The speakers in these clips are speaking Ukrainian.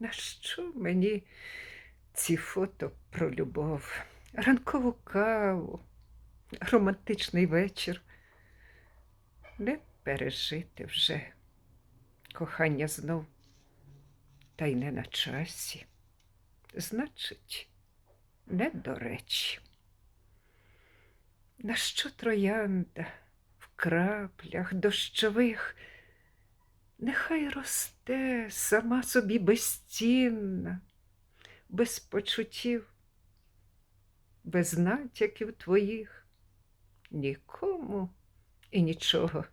Нащо мені ці фото про любов, ранкову каву, романтичний вечір? Не пережити вже кохання знов, та й не на часі. Значить, не до речі. Нащо троянда в краплях дощових? Нехай росте сама собі безцінна, без почуттів, без натяків твоїх, нікому і нічого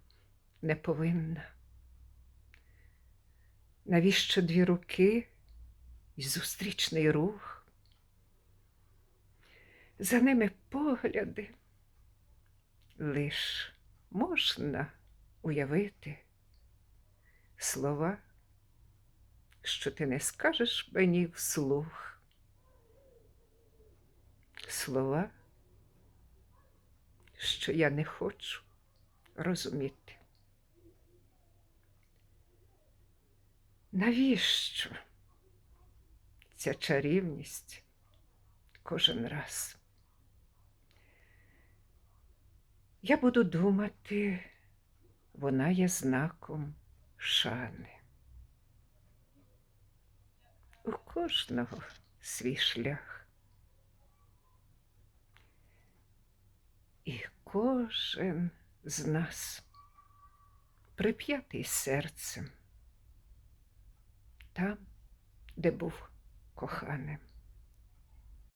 не повинна. Навіщо дві руки і зустрічний рух? За ними погляди лиш можна уявити слова, що ти не скажеш мені вслух. Слова, що я не хочу розуміти. Навіщо ця чарівність кожен раз? Я буду думати, вона є знаком шани. У кожного свій шлях. І кожен з нас прип'ятий серцем там, де був коханим.